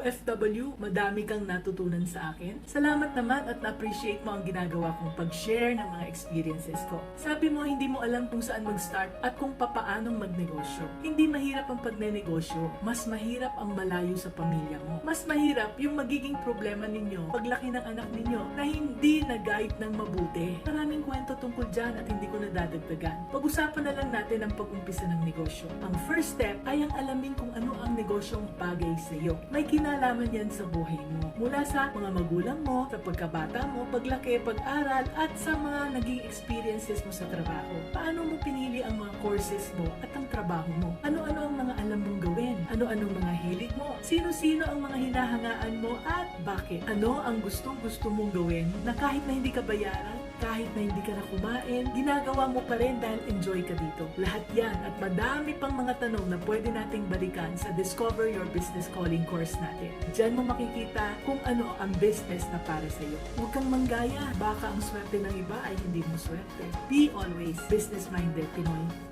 OFW, madami kang natutunan sa akin. Salamat naman at na-appreciate mo ang ginagawa kong pag-share ng mga experiences ko. Sabi mo, hindi mo alam kung saan mag-start at kung papaanong magnegosyo. Hindi mahirap ang pagnenegosyo, mas mahirap ang malayo sa pamilya mo. Mas mahirap yung magiging problema ninyo paglaki ng anak ninyo na hindi nag-guide ng mabuti. Maraming kwento tungkol dyan at hindi ko nadadagdagan. Pag-usapan na lang natin ang pag-umpisa ng negosyo. Ang first step ay ang alamin kung ano ang negosyong bagay sa iyo. May kinalaman yan sa buhay mo. Mula sa mga magulang mo, sa pagkabata mo, paglaki, pag-aral, at sa mga naging experiences mo sa trabaho. Paano mo pinili ang mga courses mo at ang trabaho mo? Ano-ano gawin? Ano-ano ang mga hilig mo? Sino-sino ang mga hinahangaan mo at bakit? Ano ang gustong-gusto mong gawin na kahit na hindi ka bayaran, kahit na hindi ka na kumain, ginagawa mo pa rin dahil enjoy ka dito. Lahat yan at madami pang mga tanong na pwede nating balikan sa Discover Your Business Calling course natin. Diyan mo makikita kung ano ang business na para sa iyo. Huwag kang manggaya. Baka ang swerte ng iba ay hindi mo swerte. Be always business-minded Pinoy.